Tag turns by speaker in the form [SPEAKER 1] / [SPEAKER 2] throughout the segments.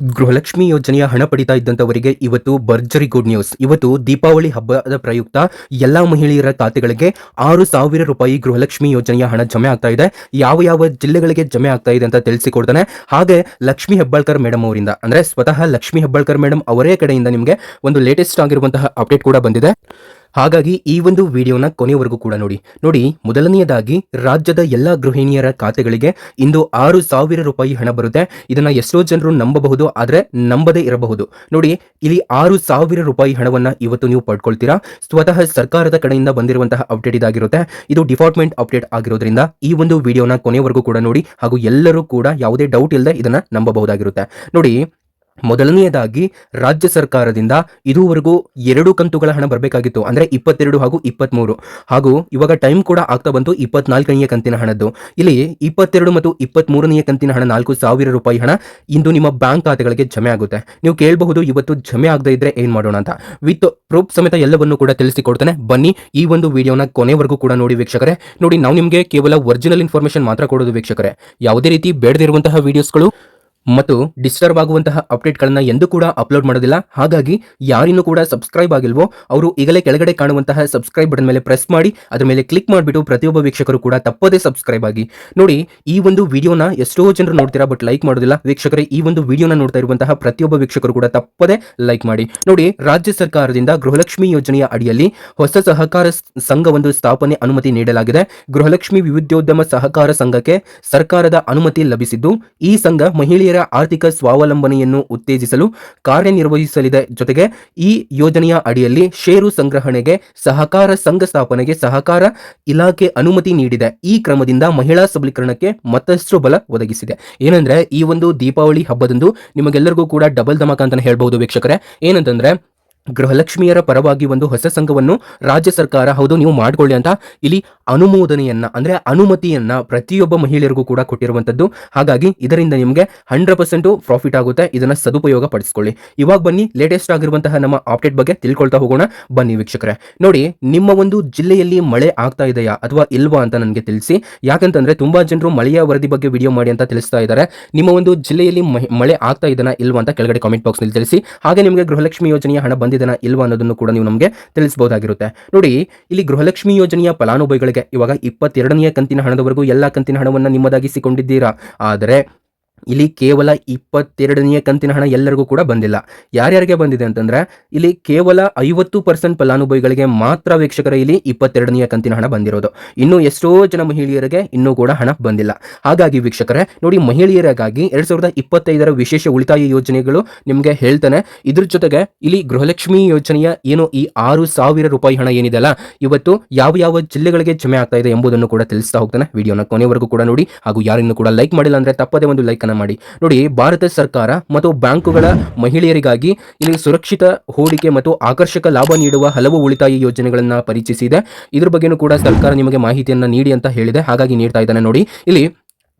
[SPEAKER 1] ಗೃಹಲಕ್ಷ್ಮಿ ಯೋಜನೆಯ ಹಣ ಪಡಿತಾ ಇದ್ದಂಥವರಿಗೆ ಇವತ್ತು ಭರ್ಜರಿ ಗುಡ್ ನ್ಯೂಸ್ ಇವತ್ತು ದೀಪಾವಳಿ ಹಬ್ಬದ ಪ್ರಯುಕ್ತ ಎಲ್ಲಾ ಮಹಿಳೆಯರ ಖಾತೆಗಳಿಗೆ ಆರು ಸಾವಿರ ರೂಪಾಯಿ ಗೃಹಲಕ್ಷ್ಮಿ ಯೋಜನೆಯ ಹಣ ಜಮೆ ಆಗ್ತಾ ಇದೆ. ಯಾವ ಯಾವ ಜಿಲ್ಲೆಗಳಿಗೆ ಜಮೆ ಆಗ್ತಾ ಇದೆ ಅಂತ ತಿಳಿಸಿಕೊಡ್ತಾನೆ. ಹಾಗೆ ಲಕ್ಷ್ಮಿ ಹೆಬ್ಬಾಳ್ಕರ್ ಮೇಡಮ್ ಅವರಿಂದ, ಅಂದ್ರೆ ಸ್ವತಃ ಲಕ್ಷ್ಮಿ ಹೆಬ್ಬಾಳ್ಕರ್ ಮೇಡಮ್ ಅವರೇ ಕಡೆಯಿಂದ ನಿಮಗೆ ಒಂದು ಲೇಟೆಸ್ಟ್ ಆಗಿರುವಂತಹ ಅಪ್ಡೇಟ್ ಕೂಡ ಬಂದಿದೆ. ಹಾಗಾಗಿ ಈ ಒಂದು ವಿಡಿಯೋನ ಕೊನೆಯವರೆಗೂ ಕೂಡ ನೋಡಿ. ನೋಡಿ, ಮೊದಲನೆಯದಾಗಿ ರಾಜ್ಯದ ಎಲ್ಲ ಗೃಹಿಣಿಯರ ಖಾತೆಗಳಿಗೆ ಇಂದು ಆರು ಸಾವಿರ ರೂಪಾಯಿ ಹಣ ಬರುತ್ತೆ. ಇದನ್ನ ಎಷ್ಟೋ ಜನರು ನಂಬಬಹುದು, ಆದ್ರೆ ನಂಬದೇ ಇರಬಹುದು. ನೋಡಿ, ಇಲ್ಲಿ ಆರು ಸಾವಿರ ರೂಪಾಯಿ ಹಣವನ್ನ ಇವತ್ತು ನೀವು ಪಡ್ಕೊಳ್ತೀರಾ? ಸ್ವತಃ ಸರ್ಕಾರದ ಕಡೆಯಿಂದ ಬಂದಿರುವಂತಹ ಅಪ್ಡೇಟ್ ಇದಾಗಿರುತ್ತೆ. ಇದು ಡಿಪಾರ್ಟ್ಮೆಂಟ್ ಅಪ್ಡೇಟ್ ಆಗಿರೋದ್ರಿಂದ ಈ ಒಂದು ವಿಡಿಯೋನ ಕೊನೆಯವರೆಗೂ ಕೂಡ ನೋಡಿ. ಹಾಗೂ ಎಲ್ಲರೂ ಕೂಡ ಯಾವುದೇ ಡೌಟ್ ಇಲ್ಲದೆ ಇದನ್ನ ನಂಬಬಹುದಾಗಿರುತ್ತೆ. ನೋಡಿ ಮೊದಲನೆಯದಾಗಿ ರಾಜ್ಯ ಸರ್ಕಾರದಿಂದ ಇದುವರೆಗೂ ಎರಡು ಕಂತುಗಳ ಹಣ ಬರಬೇಕಾಗಿತ್ತು, ಅಂದರೆ ಇಪ್ಪತ್ತೆರಡು ಹಾಗೂ ಇಪ್ಪತ್ಮೂರು. ಹಾಗೂ ಇವಾಗ ಟೈಮ್ ಕೂಡ ಆಗ್ತಾ ಬಂತು, ಇಪ್ಪತ್ನಾಲ್ಕನೆಯ ಕಂತಿನ ಹಣದ್ದು. ಇಲ್ಲಿ ಇಪ್ಪತ್ತೆರಡು ಮತ್ತು ಇಪ್ಪತ್ಮೂರನೆಯ ಕಂತಿನ ಹಣ ನಾಲ್ಕು ಸಾವಿರ ರೂಪಾಯಿ ಹಣ ಇಂದು ನಿಮ್ಮ ಬ್ಯಾಂಕ್ ಖಾತೆಗಳಿಗೆ ಜಮೆ ಆಗುತ್ತೆ. ನೀವು ಕೇಳಬಹುದು, ಇವತ್ತು ಜಮೆ ಆಗದೆ ಇದ್ರೆ ಏನು ಮಾಡೋಣ ಅಂತ. ವಿತ್ ಪ್ರೂಫ್ ಸಮೇತ ಎಲ್ಲವನ್ನು ಕೂಡ ತಿಳಿಸಿಕೊಡ್ತಾನೆ. ಬನ್ನಿ ಈ ಒಂದು ವಿಡಿಯೋನ ಕೊನೆವರೆಗೂ ಕೂಡ ನೋಡಿ ವೀಕ್ಷಕರೇ. ನೋಡಿ, ನಾವು ನಿಮಗೆ ಕೇವಲ ಒರಿಜಿನಲ್ ಇನ್ಫಾರ್ಮೇಶನ್ ಮಾತ್ರ ಕೊಡೋದು ವೀಕ್ಷಕರೇ. ಯಾವುದೇ ರೀತಿ ಬೇಡದಿರುವಂತಹ ವಿಡಿಯೋಸ್ಗಳು ಮತ್ತು ಡಿಸ್ಟರ್ಬ್ ಆಗುವಂತಹ ಅಪ್ಡೇಟ್ಗಳನ್ನ ಎಂದೂ ಕೂಡ ಅಪ್ಲೋಡ್ ಮಾಡೋದಿಲ್ಲ. ಹಾಗಾಗಿ ಯಾರಿನ್ನೂ ಕೂಡ ಸಬ್ಸ್ಕ್ರೈಬ್ ಆಗಿಲ್ವೋ, ಅವರು ಈಗಲೇ ಕೆಳಗಡೆ ಕಾಣುವಂತಹ ಸಬ್ಸ್ಕ್ರೈಬ್ ಬಟನ್ ಮೇಲೆ ಪ್ರೆಸ್ ಮಾಡಿ, ಅದರ ಮೇಲೆ ಕ್ಲಿಕ್ ಮಾಡಿಬಿಟ್ಟು ಪ್ರತಿಯೊಬ್ಬ ವೀಕ್ಷಕರು ಕೂಡ ತಪ್ಪದೇ ಸಬ್ಸ್ಕ್ರೈಬ್ ಆಗಿ. ನೋಡಿ, ಈ ಒಂದು ವಿಡಿಯೋನ ಎಷ್ಟೋ ಜನರು ನೋಡ್ತೀರಾ ಬಟ್ ಲೈಕ್ ಮಾಡೋದಿಲ್ಲ. ವೀಕ್ಷಕರೇ, ಈ ಒಂದು ವಿಡಿಯೋನ ನೋಡ್ತಾ ಇರುವಂತಹ ಪ್ರತಿಯೊಬ್ಬ ವೀಕ್ಷಕರು ಕೂಡ ತಪ್ಪದೇ ಲೈಕ್ ಮಾಡಿ. ನೋಡಿ, ರಾಜ್ಯ ಸರ್ಕಾರದಿಂದ ಗೃಹಲಕ್ಷ್ಮಿ ಯೋಜನೆಯ ಅಡಿಯಲ್ಲಿ ಹೊಸ ಸಹಕಾರ ಸಂಘ ಒಂದು ಸ್ಥಾಪನೆ ಅನುಮತಿ ನೀಡಲಾಗಿದೆ. ಗೃಹಲಕ್ಷ್ಮಿ ವಿವಿಧ್ಯೋದ್ಯಮ ಸಹಕಾರ ಸಂಘಕ್ಕೆ ಸರ್ಕಾರದ ಅನುಮತಿ ಲಭಿಸಿದ್ದು, ಈ ಸಂಘ ಮಹಿಳೆಯರ ಆರ್ಥಿಕ ಸ್ವಾವಲಂಬನೆಯನ್ನು ಉತ್ತೇಜಿಸಲು ಕಾರ್ಯನಿರ್ವಹಿಸಲಿದೆ ಜೊತೆಗೆ ಈ ಯೋಜನೆಯ ಅಡಿಯಲ್ಲಿ ಷೇರು ಸಂಗ್ರಹಣೆಗೆ ಸಹಕಾರ ಸಂಘ ಸ್ಥಾಪನೆಗೆ ಸಹಕಾರ ಇಲಾಖೆ ಅನುಮತಿ ನೀಡಿದೆ. ಈ ಕ್ರಮದಿಂದ ಮಹಿಳಾ ಸಬಲೀಕರಣಕ್ಕೆ ಮತ್ತಷ್ಟು ಬಲ ಒದಗಿಸಿದೆ. ಏನಂದ್ರೆ ಈ ಒಂದು ದೀಪಾವಳಿ ಹಬ್ಬದಂದು ನಿಮಗೆಲ್ಲರಿಗೂ ಕೂಡ ಡಬಲ್ ಧಮಕ ಅಂತಾನೆ ಹೇಳ್ಬಹುದು ವೀಕ್ಷಕರೇ. ಏನಂತಂದ್ರೆ ಗೃಹಲಕ್ಷ್ಮಿಯರ ಪರವಾಗಿ ಒಂದು ಹೊಸ ಸಂಘವನ್ನು ರಾಜ್ಯ ಸರ್ಕಾರ, ಹೌದು ನೀವು ಮಾಡ್ಕೊಳ್ಳಿ ಅಂತ ಇಲ್ಲಿ ಅನುಮೋದನೆಯನ್ನ, ಅಂದ್ರೆ ಅನುಮತಿಯನ್ನ ಪ್ರತಿಯೊಬ್ಬ ಮಹಿಳೆಯರಿಗೂ ಕೂಡ ಕೊಟ್ಟಿರುವಂತದ್ದು ಹಾಗಾಗಿ ಇದರಿಂದ ನಿಮಗೆ ಹಂಡ್ರೆಡ್ ಪರ್ಸೆಂಟ್ ಪ್ರಾಫಿಟ್ ಆಗುತ್ತೆ, ಇದನ್ನ ಸದುಪಯೋಗ ಪಡಿಸ್ಕೊಳ್ಳಿ. ಇವಾಗ ಬನ್ನಿ ಲೇಟೆಸ್ಟ್ ಆಗಿರುವಂತಹ ನಮ್ಮ ಅಪ್ಡೇಟ್ ಬಗ್ಗೆ ತಿಳ್ಕೊಳ್ತಾ ಹೋಗೋಣ. ಬನ್ನಿ ವೀಕ್ಷಕರೇ. ನೋಡಿ, ನಿಮ್ಮ ಒಂದು ಜಿಲ್ಲೆಯಲ್ಲಿ ಮಳೆ ಆಗ್ತಾ ಇದೆಯಾ ಅಥವಾ ಇಲ್ವಾ ಅಂತ ನನಗೆ ತಿಳಿಸಿ. ಯಾಕಂತಂದ್ರೆ ತುಂಬಾ ಜನರು ಮಳೆಯ ವರದಿ ಬಗ್ಗೆ ವಿಡಿಯೋ ಮಾಡಿ ಅಂತ ತಿಳಿಸ್ತಾ ಇದ್ದಾರೆ ನಿಮ್ಮ ಒಂದು ಜಿಲ್ಲೆಯಲ್ಲಿ ಮಳೆ ಆಗ್ತಾ ಇದನ್ನ ಇಲ್ವಾ ಅಂತ ಕೆಳಗಡೆ ಕಾಮೆಂಟ್ ಬಾಕ್ಸ್ನಲ್ಲಿ ತಿಳಿಸಿ. ಹಾಗೆ ನಿಮಗೆ ಗೃಹಲಕ್ಷ್ಮಿ ಯೋಜನೆಯ ಹಣ ಬಂದಿದೆನಾ ಇಲ್ವಾ ಅನ್ನೋದನ್ನು ಕೂಡ ನೀವು ನಮಗೆ ತಿಳಿಸಬಹುದಾಗಿರುತ್ತೆ ನೋಡಿ, ಇಲ್ಲಿ ಗೃಹಲಕ್ಷ್ಮಿ ಯೋಜನೆಯ ಫಲಾನುಭವಿಗಳಿಗೆ ಇವಾಗ ಇಪ್ಪತ್ತೆರಡನೆಯ ಕಂತಿನ ಹಣದವರೆಗೂ ಎಲ್ಲ ಕಂತಿನ ಹಣವನ್ನು ನಿಮ್ಮದಾಗಿಸಿಕೊಂಡಿದ್ದೀರಾ. ಆದರೆ ಇಲ್ಲಿ ಕೇವಲ ಇಪ್ಪತ್ತೆರಡನೆಯ ಕಂತಿನ ಹಣ ಎಲ್ಲರಿಗೂ ಕೂಡ ಬಂದಿಲ್ಲ. ಯಾರ್ಯಾರಿಗೆ ಬಂದಿದೆ ಅಂತಂದ್ರೆ, ಇಲ್ಲಿ ಕೇವಲ ಐವತ್ತು ಪರ್ಸೆಂಟ್ ಫಲಾನುಭವಿಗಳಿಗೆ ಮಾತ್ರ ವೀಕ್ಷಕರ ಇಲ್ಲಿ ಇಪ್ಪತ್ತೆರಡನೆಯ ಕಂತಿನ ಹಣ ಬಂದಿರೋದು. ಇನ್ನು ಎಷ್ಟೋ ಜನ ಮಹಿಳೆಯರಿಗೆ ಇನ್ನೂ ಕೂಡ ಹಣ ಬಂದಿಲ್ಲ. ಹಾಗಾಗಿ ವೀಕ್ಷಕರೇ, ನೋಡಿ ಮಹಿಳೆಯರಿಗಾಗಿ ಎರಡ್ ಸಾವಿರದ ಇಪ್ಪತ್ತೈದರ ವಿಶೇಷ ಉಳಿತಾಯ ಯೋಜನೆಗಳು ನಿಮಗೆ ಹೇಳ್ತಾನೆ. ಇದ್ರ ಜೊತೆಗೆ ಇಲ್ಲಿ ಗೃಹಲಕ್ಷ್ಮಿ ಯೋಜನೆಯ ಏನು ಈ ಆರು ಸಾವಿರ ರೂಪಾಯಿ ಹಣ ಏನಿದೆ ಅಲ್ಲ ಇವತ್ತು ಯಾವ ಯಾವ ಜಿಲ್ಲೆಗಳಿಗೆ ಜಮೆ ಆಗ್ತಾ ಇದೆ ಎಂಬುದನ್ನು ಕೂಡ ತಿಳಿಸ್ತಾ ಹೋಗ್ತಾನೆ. ವಿಡಿಯೋನ ಕೊನೆವರೆಗೂ ಕೂಡ ನೋಡಿ. ಹಾಗೂ ಯಾರನ್ನು ಕೂಡ ಲೈಕ್ ಮಾಡಿಲ್ಲ ಅಂದ್ರೆ ತಪ್ಪದೇ ಒಂದು ಲೈಕ್ ಅನ್ನ ಮಾಡಿ. ನೋಡಿ, ಭಾರತ ಸರ್ಕಾರ ಮತ್ತು ಬ್ಯಾಂಕುಗಳ ಮಹಿಳೆಯರಿಗಾಗಿ ಇಲ್ಲಿ ಸುರಕ್ಷಿತ ಹೂಡಿಕೆ ಮತ್ತು ಆಕರ್ಷಕ ಲಾಭ ನೀಡುವ ಹಲವು ಉಳಿತಾಯ ಯೋಜನೆಗಳನ್ನ ಪರಿಚಯಿಸಿದೆ. ಇದ್ರ ಬಗ್ಗೆನೂ ಕೂಡ ಸರ್ಕಾರ ನಿಮಗೆ ಮಾಹಿತಿಯನ್ನ ನೀಡಿ ಅಂತ ಹೇಳಿದೆ. ಹಾಗಾಗಿ ನೀಡ್ತಾ ಇದ್ದಾನೆ. ನೋಡಿ, ಇಲ್ಲಿ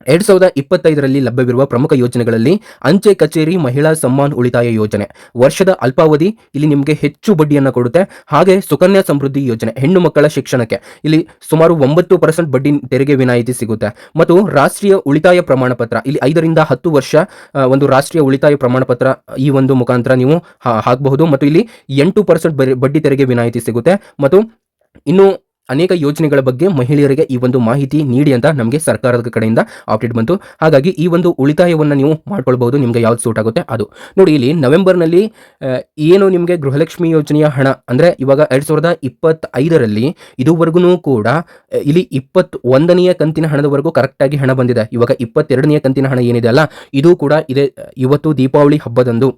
[SPEAKER 1] ಎರಡ್ ಸಾವಿರದ ಇಪ್ಪತ್ತೈದರಲ್ಲಿ ಲಭ್ಯವಿರುವ ಪ್ರಮುಖ ಯೋಜನೆಗಳಲ್ಲಿ ಅಂಚೆ ಕಚೇರಿ ಮಹಿಳಾ ಸಮ್ಮಾನ್ ಉಳಿತಾಯ ಯೋಜನೆ. ವರ್ಷದ ಅಲ್ಪಾವಧಿ ಇಲ್ಲಿ ನಿಮಗೆ ಹೆಚ್ಚು ಬಡ್ಡಿಯನ್ನು ಕೊಡುತ್ತೆ. ಹಾಗೆ ಸುಕನ್ಯಾ ಸಮೃದ್ಧಿ ಯೋಜನೆ, ಹೆಣ್ಣು ಮಕ್ಕಳ ಶಿಕ್ಷಣಕ್ಕೆ. ಇಲ್ಲಿ ಸುಮಾರು ಒಂಬತ್ತು ಪರ್ಸೆಂಟ್ ಬಡ್ಡಿ ತೆರಿಗೆ ವಿನಾಯಿತಿ ಸಿಗುತ್ತೆ. ಮತ್ತು ರಾಷ್ಟ್ರೀಯ ಉಳಿತಾಯ ಪ್ರಮಾಣ ಪತ್ರ, ಇಲ್ಲಿ ಐದರಿಂದ ಹತ್ತು ವರ್ಷ ಒಂದು ರಾಷ್ಟ್ರೀಯ ಉಳಿತಾಯ ಪ್ರಮಾಣ ಪತ್ರ ಈ ಒಂದು ಮುಖಾಂತರ ನೀವು ಹಾಕಬಹುದು. ಮತ್ತು ಇಲ್ಲಿ ಎಂಟು ಪರ್ಸೆಂಟ್ ಬಡ್ಡಿ ತೆರಿಗೆ ವಿನಾಯಿತಿ ಸಿಗುತ್ತೆ. ಮತ್ತು ಇನ್ನು ಅನೇಕ ಯೋಜನೆಗಳ ಬಗ್ಗೆ ಮಹಿಳೆಯರಿಗೆ ಈ ಒಂದು ಮಾಹಿತಿ ನೀಡಿ ಅಂತ ನಮಗೆ ಸರ್ಕಾರದ ಕಡೆಯಿಂದ ಅಪ್ಡೇಟ್ ಬಂತು. ಹಾಗಾಗಿ ಈ ಒಂದು ಉಳಿತಾಯವನ್ನು ನೀವು ಮಾಡ್ಕೊಳ್ಬಹುದು, ನಿಮಗೆ ಯಾವ್ದು ಸೂಟ್ ಆಗುತ್ತೆ ಅದು. ನೋಡಿ, ಇಲ್ಲಿ ನವೆಂಬರ್ನಲ್ಲಿ ಏನು ನಿಮಗೆ ಗೃಹಲಕ್ಷ್ಮಿ ಯೋಜನೆಯ ಹಣ, ಅಂದರೆ ಇವಾಗ ಎರಡು ಸಾವಿರದ ಇಪ್ಪತ್ತೈದರಲ್ಲಿ ಇದುವರೆಗೂ ಕೂಡ ಇಲ್ಲಿ ಇಪ್ಪತ್ತ್ ಒಂದನೆಯ ಕಂತಿನ ಹಣದವರೆಗೂ ಕರೆಕ್ಟಾಗಿ ಹಣ ಬಂದಿದೆ. ಇವಾಗ ಇಪ್ಪತ್ತೆರಡನೆಯ ಕಂತಿನ ಹಣ ಏನಿದೆ ಅಲ್ಲ, ಇದು ಕೂಡ ಇದೆ, ಇವತ್ತು ದೀಪಾವಳಿ ಹಬ್ಬದಂದು.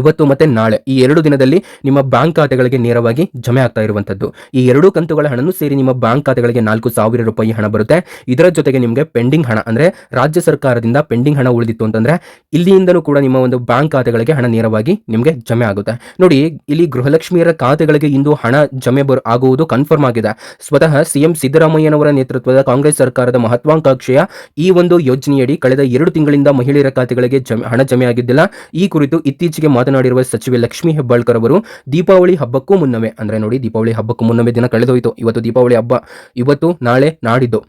[SPEAKER 1] ಇವತ್ತು ಮತ್ತೆ ನಾಳೆ, ಈ ಎರಡು ದಿನದಲ್ಲಿ ನಿಮ್ಮ ಬ್ಯಾಂಕ್ ಖಾತೆಗಳಿಗೆ ನೇರವಾಗಿ ಜಮೆ ಆಗ್ತಾ ಇರುವಂತದ್ದು ಈ ಎರಡು ಕಂತುಗಳ ಹಣನು ಸೇರಿ ನಿಮ್ಮ ಬ್ಯಾಂಕ್ ಖಾತೆಗಳಿಗೆ ನಾಲ್ಕು ಸಾವಿರ ರೂಪಾಯಿ ಹಣ ಬರುತ್ತೆ. ಇದರ ಜೊತೆಗೆ ನಿಮಗೆ ಪೆಂಡಿಂಗ್ ಹಣ, ಅಂದ್ರೆ ರಾಜ್ಯ ಸರ್ಕಾರದಿಂದ ಪೆಂಡಿಂಗ್ ಹಣ ಉಳಿದಿತ್ತು ಅಂತಂದ್ರೆ ಇಲ್ಲಿಯಿಂದಲೂ ಕೂಡ ನಿಮ್ಮ ಒಂದು ಬ್ಯಾಂಕ್ ಖಾತೆಗಳಿಗೆ ಹಣ ನೇರವಾಗಿ ನಿಮಗೆ ಜಮೆ ಆಗುತ್ತೆ. ನೋಡಿ, ಇಲ್ಲಿ ಗೃಹಲಕ್ಷ್ಮಿಯರ ಖಾತೆಗಳಿಗೆ ಇಂದು ಹಣ ಜಮೆ ಬರ್, ಆಗುವುದು ಕನ್ಫರ್ಮ್ ಆಗಿದೆ. ಸ್ವತಃ ಸಿಎಂ ಸಿದ್ದರಾಮಯ್ಯನವರ ನೇತೃತ್ವದ ಕಾಂಗ್ರೆಸ್ ಸರ್ಕಾರದ ಮಹತ್ವಾಕಾಂಕ್ಷೆಯ ಈ ಒಂದು ಯೋಜನೆಯಡಿ ಕಳೆದ ಎರಡು ತಿಂಗಳಿಂದ ಮಹಿಳೆಯರ ಖಾತೆಗಳಿಗೆ ಹಣ ಜಮೆ ಆಗಿದ್ದಿಲ್ಲ. ಈ ಕುರಿತು ಇತ್ತೀಚೆಗೆ ಮಾತನಾಡಿರುವ ಸಚಿವೆ ಲಕ್ಷ್ಮೀ ಹೆಬ್ಬಾಳ್ಕರ್ ಅವರು, ದೀಪಾವಳಿ ಹಬ್ಬಕ್ಕೂ ಮುನ್ನವೇ, ಅಂದ್ರೆ ನೋಡಿ ದೀಪಾವಳಿ ಹಬ್ಬಕ್ಕೂ ಮುನ್ನವೇ ದಿನ ಕಳೆದೋಯಿತು. ಇವತ್ತು ದೀಪಾವಳಿ ಹಬ್ಬ, ಇವತ್ತು ನಾಳೆ ನಾಡಿದ್ದು.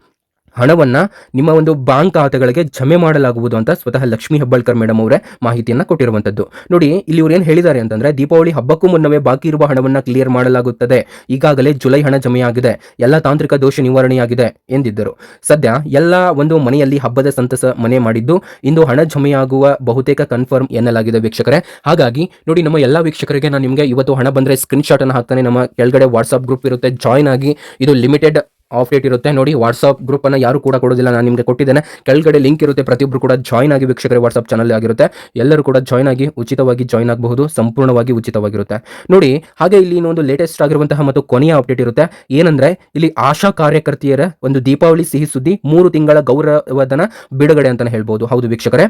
[SPEAKER 1] ಹಣವನ್ನ ನಿಮ್ಮ ಒಂದು ಬ್ಯಾಂಕ್ ಖಾತೆಗಳಿಗೆ ಜಮೆ ಮಾಡಲಾಗುವುದು ಅಂತ ಸ್ವತಃ ಲಕ್ಷ್ಮೀ ಹೆಬ್ಬಾಳ್ಕರ್ ಮೇಡಮ್ ಅವರೇ ಮಾಹಿತಿಯನ್ನು ಕೊಟ್ಟಿರುವಂತದ್ದು. ನೋಡಿ, ಇಲ್ಲಿ ಇವ್ರು ಏನು ಹೇಳಿದ್ದಾರೆ ಅಂತಂದ್ರೆ ದೀಪಾವಳಿ ಹಬ್ಬಕ್ಕೂ ಮುನ್ನವೇ ಬಾಕಿ ಇರುವ ಹಣವನ್ನ ಕ್ಲಿಯರ್ ಮಾಡಲಾಗುತ್ತದೆ. ಈಗಾಗಲೇ ಜುಲೈ ಹಣ ಜಮೆಯಾಗಿದೆ. ಎಲ್ಲ ತಾಂತ್ರಿಕ ದೋಷ ನಿವಾರಣೆಯಾಗಿದೆ ಎಂದಿದ್ದರು. ಸದ್ಯ ಎಲ್ಲ ಒಂದು ಮನೆಯಲ್ಲಿ ಹಬ್ಬದ ಸಂತಸ ಮನೆ ಮಾಡಿದ್ದು ಇಂದು ಹಣ ಜಮೆಯಾಗುವ ಬಹುತೇಕ ಕನ್ಫರ್ಮ್ ಎನ್ನಲಾಗಿದೆ ವೀಕ್ಷಕರೇ. ಹಾಗಾಗಿ ನೋಡಿ, ನಮ್ಮ ಎಲ್ಲ ವೀಕ್ಷಕರಿಗೆ ನಾನು ನಿಮಗೆ ಇವತ್ತು ಹಣ ಬಂದ್ರೆ ಸ್ಕ್ರೀನ್ ಶಾಟ್ ಅನ್ನು ಹಾಕ್ತಾನೆ. ನಮ್ಮ ಕೆಳಗಡೆ ವಾಟ್ಸ್ಆಪ್ ಗ್ರೂಪ್ ಇರುತ್ತೆ. ಜಾಯ್ನ್ ಆಗಿ ಇದು ಲಿಮಿಟೆಡ್ ಆಫ್ ಡೇಟ್ ಇರುತ್ತೆ. ನೋಡಿ ವಾಟ್ಸಪ್ ಗ್ರೂಪ್ ಅನ್ನ ಯಾರು ಕೂಡ ಕೊಡೋದಿಲ್ಲ. ನಾನು ನಿಮಗೆ ಕೊಟ್ಟಿದ್ದೇನೆ. ಕೆಳಗಡೆ ಲಿಂಕ್ ಇರುತ್ತೆ. ಪ್ರತಿಯೊಬ್ಬರು ಕೂಡ ಜಾಯ್ನ್ ಆಗಿ ವೀಕ್ಷಕರೇ ವಾಟ್ಸಪ್ ಚಾನಲ್ ಆಗಿರುತ್ತೆ. ಎಲ್ಲರೂ ಕೂಡ ಜಾಯ್ನ್ ಆಗಿ, ಉಚಿತವಾಗಿ ಜಾಯ್ನ್ ಆಗಬಹುದು. ಸಂಪೂರ್ಣವಾಗಿ ಉಚಿತವಾಗಿರುತ್ತೆ. ನೋಡಿ, ಹಾಗೆ ಇಲ್ಲಿ ಇನ್ನೊಂದು ಲೇಟೆಸ್ಟ್ ಆಗಿರುವಂತಹ ಮತ್ತು ಕೊನೆಯ ಅಪ್ಡೇಟ್ ಇರುತ್ತೆ. ಏನಂದ್ರೆ, ಇಲ್ಲಿ ಆಶಾ ಕಾರ್ಯಕರ್ತೆಯರ ಒಂದು ದೀಪಾವಳಿ ಸಿಹಿ ಸುದ್ದಿ ಮೂರು ತಿಂಗಳ ಗೌರವಧನ ಬಿಡುಗಡೆ ಅಂತಾನೆ ಹೇಳ್ಬೋದು. ಹೌದು ವೀಕ್ಷಕರೇ.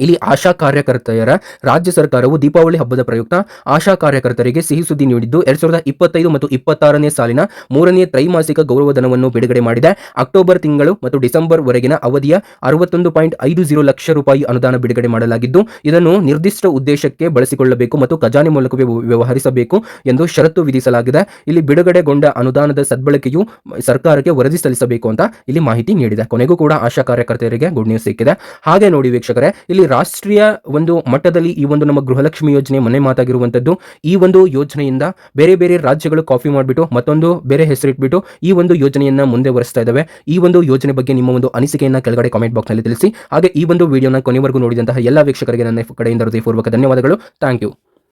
[SPEAKER 1] ಇಲ್ಲಿ ಆಶಾ ಕಾರ್ಯಕರ್ತೆಯರ ರಾಜ್ಯ ಸರ್ಕಾರವು ದೀಪಾವಳಿ ಹಬ್ಬದ ಪ್ರಯುಕ್ತ ಆಶಾ ಕಾರ್ಯಕರ್ತರಿಗೆ ಸಿಹಿ ಸುದ್ದಿ ನೀಡಿದ್ದು, ಎರಡ್ ಸಾವಿರದ ಇಪ್ಪತ್ತೈದು ಮತ್ತು ಇಪ್ಪತ್ತಾರನೇ ಸಾಲಿನ ಮೂರನೇ ತ್ರೈಮಾಸಿಕ ಗೌರವಧನವನ್ನು ಬಿಡುಗಡೆ ಮಾಡಿದೆ. ಅಕ್ಟೋಬರ್ ತಿಂಗಳು ಮತ್ತು ಡಿಸೆಂಬರ್ ವರೆಗಿನ ಅವಧಿಯ ಅರವತ್ತೊಂದು ಪಾಯಿಂಟ್ ಐದು ಜೀರೋ ಲಕ್ಷ ರೂಪಾಯಿ ಅನುದಾನ ಬಿಡುಗಡೆ ಮಾಡಲಾಗಿದ್ದು, ಇದನ್ನು ನಿರ್ದಿಷ್ಟ ಉದ್ದೇಶಕ್ಕೆ ಬಳಸಿಕೊಳ್ಳಬೇಕು ಮತ್ತು ಖಜಾನೆ ಮೂಲಕವೇ ವ್ಯ- ವ್ಯವಹರಿಸಬೇಕು ಎಂದು ಷರತ್ತು ವಿಧಿಸಲಾಗಿದೆ. ಇಲ್ಲಿ ಬಿಡುಗಡೆಗೊಂಡ ಅನುದಾನದ ಸದ್ಬಳಕೆಯು ಸರ್ಕಾರಕ್ಕೆ ವರದಿ ಸಲ್ಲಿಸಬೇಕು ಅಂತ ಇಲ್ಲಿ ಮಾಹಿತಿ ನೀಡಿದೆ. ಕೊನೆಗೂ ಕೂಡ ಆಶಾ ಕಾರ್ಯಕರ್ತೆಯರಿಗೆ ಗುಡ್ ನ್ಯೂಸ್ ಸಿಕ್ಕಿದೆ. ಹಾಗೆ ನೋಡಿ ವೀಕ್ಷಕರೇ ಇಲ್ಲಿ ರಾಷ್ಟ್ರೀಯ ಒಂದು ಮಟ್ಟದಲ್ಲಿ ಈ ಒಂದು ನಮ್ಮ ಗೃಹಲಕ್ಷ್ಮಿ ಯೋಜನೆ ಮನೆ ಮಾತಾಗಿರುವಂತದ್ದು ಈ ಒಂದು ಯೋಜನೆಯಿಂದ ಬೇರೆ ಬೇರೆ ರಾಜ್ಯಗಳು ಕಾಪಿ ಮಾಡಿಬಿಟ್ಟು, ಮತ್ತೊಂದು ಬೇರೆ ಹೆಸರಿಟ್ಬಿಟ್ಟು ಈ ಒಂದು ಯೋಜನೆಯನ್ನ ಮುಂದೆ ವರಿಸ್ತಾ ಇದ್ದಾವೆ ಈ ಒಂದು ಯೋಜನೆ ಬಗ್ಗೆ ನಿಮ್ಮ ಒಂದು ಅನಿಸಿಕೆಯನ್ನ ಕೆಳಗಡೆ ಕಾಮೆಂಟ್ ಬಾಕ್ಸ್ನಲ್ಲಿ ತಿಳಿಸಿ. ಹಾಗೆ ಈ ಒಂದು ವಿಡಿಯೋನ ಕೊನೆವರೆಗೂ ನೋಡಿದಂತಹ ಎಲ್ಲ ವೀಕ್ಷಕರಿಗೆ ನನ್ನ ಕಡೆಯಿಂದ ಹೃದಯಪೂರ್ವಕ ಧನ್ಯವಾದಗಳು. Thank you